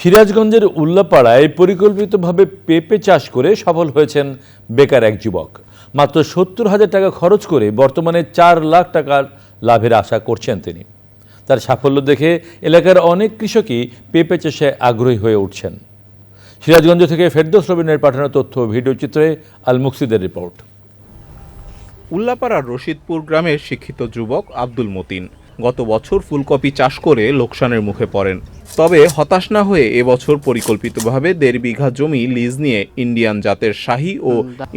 সিরাজগঞ্জের উল্লাপাড়ায় পরিকল্পিতভাবে পেঁপে চাষ করে সফল হয়েছেন বেকার এক যুবক। মাত্র সত্তর হাজার টাকা খরচ করে বর্তমানে চার লাখ টাকার লাভের আশা করছেন তিনি। তার সাফল্য দেখে এলাকার অনেক কৃষকই পেঁপে চাষে আগ্রহী হয়ে উঠছেন। সিরাজগঞ্জ থেকে ফেরদৌস রবিনের পাঠানো তথ্য ভিডিও চিত্রে আল মুকসিদের রিপোর্ট। উল্লাপাড়ার রশিদপুর গ্রামের শিক্ষিত যুবক আব্দুল মতিন গত বছর ফুলকপি চাষ করে লোকসানের মুখে পড়েন। তবে হতাশ না হয়ে এবছর পরিকল্পিতভাবে দেড় বিঘা জমি লিজ নিয়ে ইন্ডিয়ান জাতের শাহী ও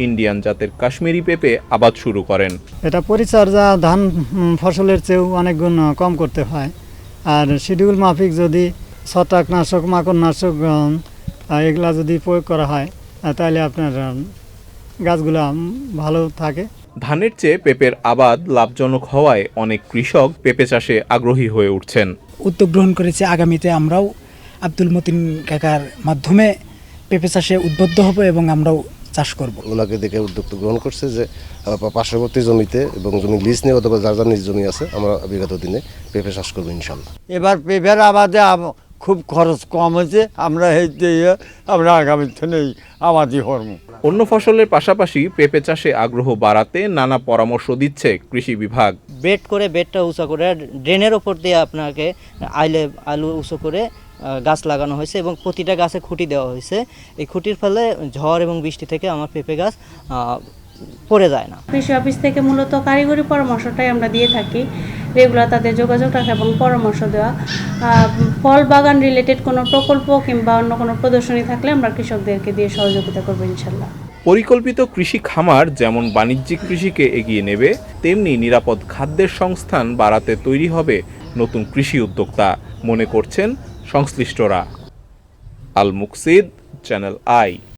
ইন্ডিয়ান জাতের কাশ্মীরি পেঁপে আবাদ শুরু করেন। এটা পরিচর্যা ধান ফসলের চেয়েও অনেক গুণ কম করতে হয়। আর শিডিউল মাফিক যদি ছত্রাকনাশক মাকড়নাশক এগুলা যদি প্রয়োগ করা হয় তাহলে আপনার গাছগুলা ভালো থাকে। ধানের চেয়ে পেঁপের আবাদ লাভজনক হওয়ায় অনেক কৃষক পেঁপে চাষে আগ্রহী হয়ে উঠছেন। উদ্যোগ গ্রহণ করেছে আগামীতে আমরাও আব্দুল মতিন কাকার মাধ্যমে পেঁপে চাষে উদ্বুদ্ধ হব এবং আমরাও চাষ করব। ওনাকে দেখে উদ্যোগ গ্রহণ করছে যে পার্শ্ববর্তী জমিতে এবং জমি লিজ নেই অথবা যার যার নিজ জমি আছে আমরা বিগত দিনে পেঁপে চাষ করব ইনশাল্লাহ। এবার পেঁপের আবাদে আম- খুব খরচ কম হয়েছে আমরা দিয়ে আমরা আগামী দিনে আবাদি করব। অন্য ফসলের পাশাপাশি পেঁপে চাষে আগ্রহ বাড়াতে নানা পরামর্শ দিচ্ছে কৃষি বিভাগ। বেড করে বেডটা উঁচু করে ড্রেনের ওপর দিয়ে আপনাকে আইলে আলু উঁচু করে গাছ লাগানো হয়েছে এবং প্রতিটা গাছে খুঁটি দেওয়া হয়েছে। এই খুঁটির ফলে ঝড় এবং বৃষ্টি থেকে আমার পেঁপে গাছ পড়ে যায় না। কৃষি অফিস থেকে মূলত কারিগরি পরামর্শটাই আমরা দিয়ে থাকি। রেগুলার তাদের যোগাযোগ রাখা এবং পরামর্শ দেওয়া। ফল বাগান রিলেটেড কোনো প্রকল্প কিংবা অন্য কোনো প্রদর্শনী থাকলে আমরা কৃষকদেরকে দিয়ে সহযোগিতা করব ইনশাল্লাহ। পরিকল্পিত কৃষি খামার যেমন বাণিজ্যিক কৃষিকে এগিয়ে নেবে তেমনি নিরাপদ খাদ্যের সংস্থান বাড়াতে তৈরি হবে নতুন কৃষি উদ্যোক্তা মনে করছেন সংশ্লিষ্টরা। Al Muksid Channel I.